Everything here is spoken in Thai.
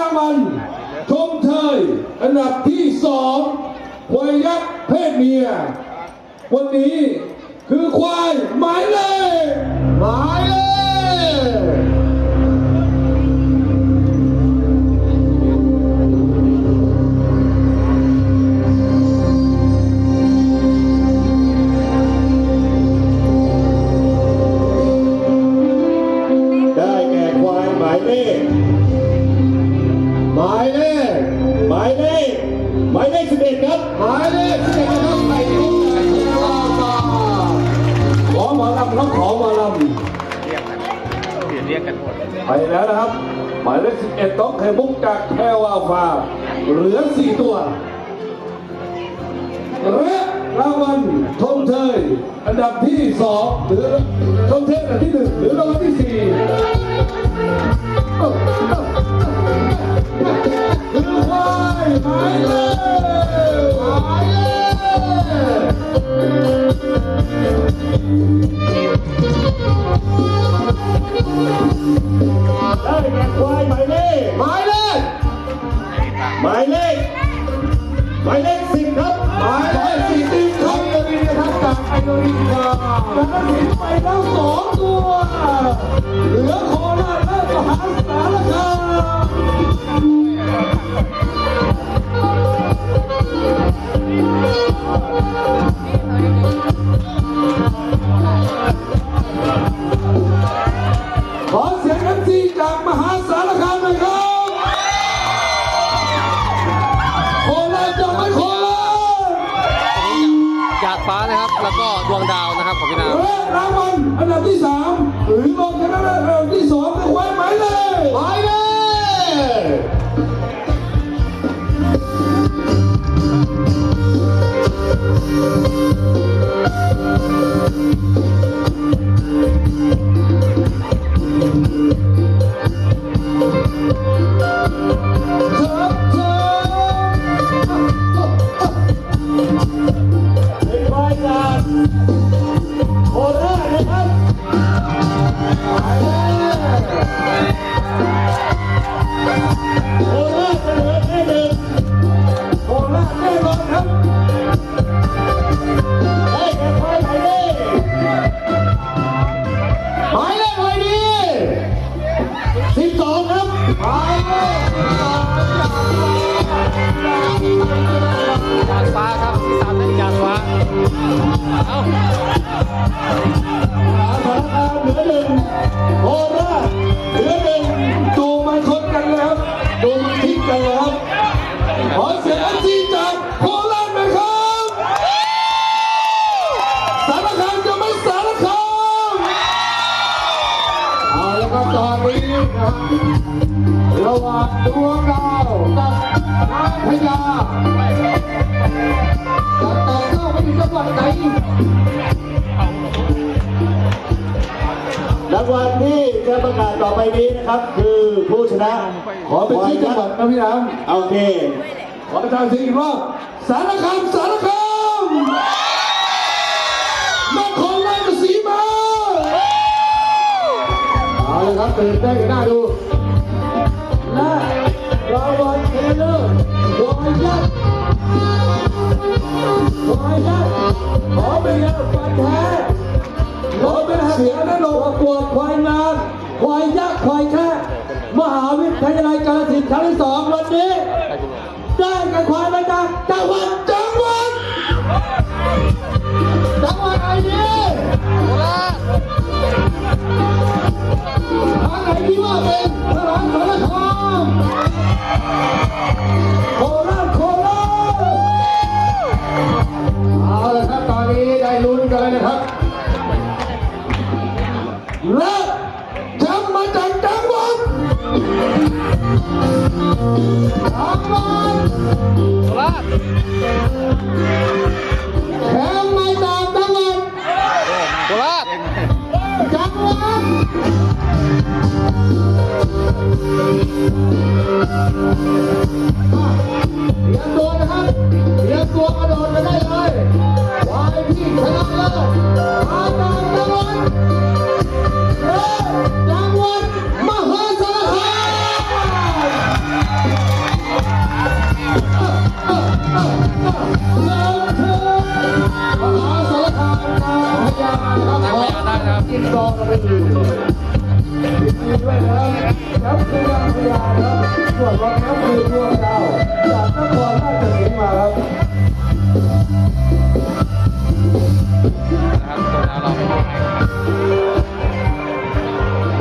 างวันชมเชยอันดับที่สองควายยักษ์เพศเมีย วันนี้คือควายหมายเลข มายเลขหมายเลขหมายเลขสิบเอ็ดครับหมายเลขสิบเอ็ดนะครับไข่ต้มไก่เทวาตาขอหมาลำครับขอหมาลำเรียกกันเรียกกันหมดไปแล้วนะครับ หมายเลข11ต้องไข่มุกจากแพรวาฟาเหลือสี่ตัวและรางวัลชมเชยอันดับที่สองหรือชมเชยอันดับที่หนึ่งหรือรางวัลที่สี่ ก็ถึงไปแล้วสองตัว เหลือโคราชและมหาสารคามขอเสียงกันซีจากมหา ฟ้านะครับ แล้วก็ดวงดาวนะครับของพี่นามและรางวัลอันดับที่สามหรือรองชนะเลิศอันดับที่สองคือควายหมายเลขหมายเลข สิบสองครับจากหยาดฟ้าครับที่สามได้นจากฟ้า เอ้า ระหว่างดวงดาวกับนางพญาจะต่อเข้าไปถึงจังหวัดไหนรางวัลที่จะประกาศต่อไปนี้นะครับ คือผู้ชนะขอเป็นที่จังหวัดนะพี่น้ำโอเคขอประชาชนอีกรอบสารคามสารคาม ครับตื่นเต้นกันน่าดูและรางวัลเทเลอร์วายยักษ์วายยักษ์ขอเป็นเงินฟันแท้ขอเป็นเสียนโลประกวดควายงานควายยักษ์ควายแค่มหาวิทยาลัยกาฬสินธุ์ครั้งที่สองวันนี้ได้กันควายมาจากจังหวัดจัง และแชมป์มาจากจังหวัดจังหวัดโคราชแชมป์มาจากจังหวัดโคราชจังหวัดเตรียมตัวนะครับเตรียมตัวกระโดดกันได้เลยวายพี่ชนะเลิศมาจากจังหวัดเอ๊ะจังห วัดมหาสารคามแล้วเธอมหาสารคามนางพญาาคราชกินรองไปอยู่ดีด้วยนะแล้วคืาแล้วส่วนวันนั้นคือพวกเรา